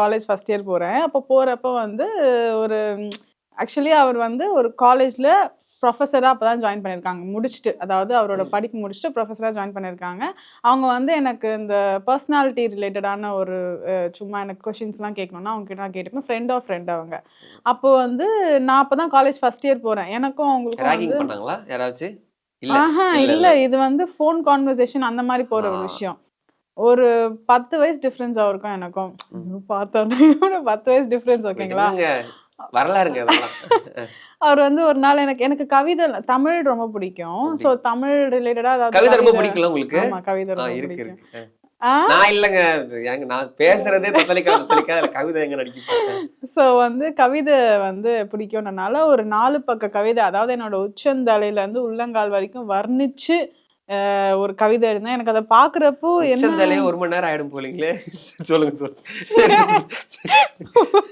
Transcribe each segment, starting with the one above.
College first year போறேன். அப்போ போறப்ப வந்து ஒரு ஆக்சுவலி அவர் வந்து ஒரு காலேஜ்ல ப்ரொஃபஸராக அப்போ தான் ஜாயின் பண்ணியிருக்காங்க முடிச்சுட்டு அதாவது அவரோட படிப்பு முடிச்சுட்டு ப்ரொஃபஸராக ஜாயின் பண்ணியிருக்காங்க அவங்க வந்து எனக்கு இந்த பர்சனாலிட்டி ரிலேட்டடான ஒரு சும்மா எனக்கு கொஷின்ஸ்லாம் கேட்கணும்னா அவங்க கிட்ட நான் கேட்டுப்பேன். ஃப்ரெண்ட் ஆஃப் ஃப்ரெண்ட் அவங்க. அப்போ வந்து நான் அப்போ தான் காலேஜ் ஃபர்ஸ்ட் இயர் போகிறேன் எனக்கும் அவங்களுக்கும் ராகிங் வந்து ஆஹா இல்ல, இது வந்து ஃபோன் கான்வர்சேஷன் அந்த மாதிரி போற ஒரு. விஷயம். ஒரு பத்து வயசு டிஃபரன்ஸ் அவருக்கும் எனக்கும். பார்த்தோன்னே பத்து வயசு டிஃபரன்ஸ் ஓகேங்களா வரலாறுங்க அவர் வந்து ஒரு நாள் எனக்கு எனக்கு கவிதை தமிழ் ரொம்ப பிடிக்கும். சோ தமிழ் ரிலேட்டடா அதாவது கவிதை ரொம்ப பிடிக்கல உங்களுக்கு? ஆமா கவிதை ரொம்ப இருக்கு பிடிக்கும். நான் இல்லங்க. நான் பேசுறதே கவிதை எங்க நடிக்க ஸோ வந்து கவிதை வந்து பிடிக்கும்ன்றனால ஒரு நாலு பக்க கவிதை அதாவது என்னோட உச்சந்தலையில இருந்து உள்ளங்கால் வரைக்கும் வர்ணிச்சு ஒரு கவிதை எழுந்தேன் எனக்கு அதை பாக்குறப்போ என்ன ஒரு மணி நேரம் ஆயிடும் போலீங்களே. சொல்லுங்க சொல்லுங்க.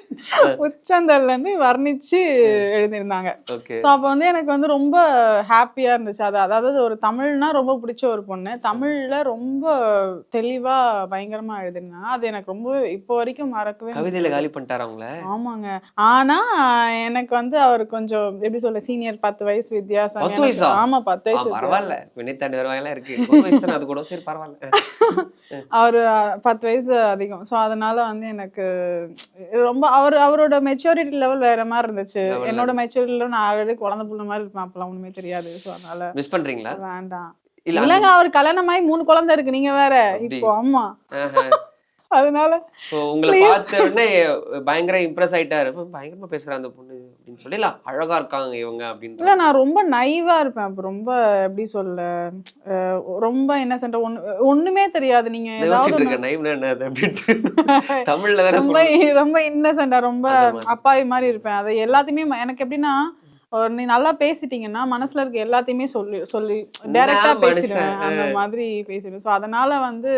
உச்சந்தல்ல இருந்து வர்ணிச்சு எழுதியிருந்தாங்க. ஸோ அப்போ வந்து எனக்கு வந்து ரொம்ப ஹாப்பியா இருந்துச்சு. அது அதாவது ஒரு தமிழ்னா ரொம்ப பிடிச்ச ஒரு பொண்ணு. தமிழ்ல ரொம்ப தெளிவா பயங்கரமா எழுதிருந்தாங்க அது எனக்கு ரொம்ப இப்போ வரைக்கும் மறக்கவே கவிதையில காலி பண்ணிட்டாரு அவங்கள? ஆமாங்க. ஆனா எனக்கு வந்து அவர் கொஞ்சம் எப்படி சொல்ல சீனியர் பத்து வயசு வித்தியாசம்? ஆமா பத்து வயசு. பரவாயில்ல. வினைத்தாண்டி வருவாங்கலாம் இருக்கு. அது கூட சரி பரவாயில்ல. அவரு பத்து வயசு அதிகம். ஸோ அதனால வந்து எனக்கு ரொம்ப அவர் அவரோட மெச்சூரிட்டி லெவல் வேற மாதிரி இருந்துச்சு. என்னோட மெச்சூரிட்டி லெவல் நான் ஆல்ரெடி குழந்தை புள்ள மாதிரி இருப்பேன். அப்பெல்லாம் ஒண்ணுமே தெரியாது. ஸோ அதனால மிஸ் பண்றீங்களா? வேண்டாம். இல்ல இல்லங்க அவர் கல்யாணம் ஆகி மூணு குழந்தை இருக்கு. நீங்க வேற. இப்போ ஆமா. அதனால சோ உங்களை பார்த்த உடனே பயங்கர இம்ப்ரெஸ் ஆயிட்டாரு. "அப்ப பயங்கரமா பேசுறா அந்த பொண்ணு அப்படின்னு சொல்லி இல்ல அழகா இருக்காங்க இவங்க இல்ல அப்படின்ற நான் ரொம்ப நைவா இருப்பேன். அப்ப ரொம்ப எப்படி சொல்ல ரொம்ப என்ன சொல்ற ஒண்ணு ஒண்ணுமே தெரியாது. நீங்க தமிழ்ல வேற ரொம்ப ரொம்ப இன்னசென்டா ரொம்ப. அப்பாவி மாதிரி இருப்பேன். அது எல்லாத்தையுமே எனக்கு எப்படின்னா நீ நல்லா பேசிட்டீங்கன்னா மனசுல இருக்க எல்லாத்தையுமே சொல்லி சொல்லி டைரக்டா. பேசிடுவேன். அந்த மாதிரி பேசிடுவேன். ஸோ அதனால வந்து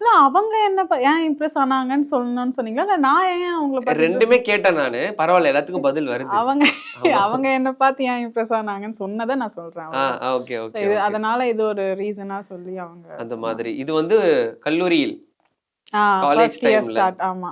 இல்ல அவங்க என்ன ஏன் இம்ப்ரெஸ் ஆனாங்கன்னு சொல்லணும்னு சொன்னீங்களா? இல்ல நான் ஏன் அவங்கள ரெண்டுமே கேட்டேன் நானு. பரவாயில்ல எல்லாத்துக்கும் பதில் வருது. அவங்க. அவங்க என்ன பார்த்து ஏன் இம்ப்ரெஸ் ஆனாங்கன்னு சொன்னதை நான் சொல்றேன். ஓகே ஓகே அதனால இது ஒரு ரீசனா சொல்லி அவங்க அந்த மாதிரி. இது வந்து கல்லூரியில். timeல. ஸ்டார்ட் ஆமா.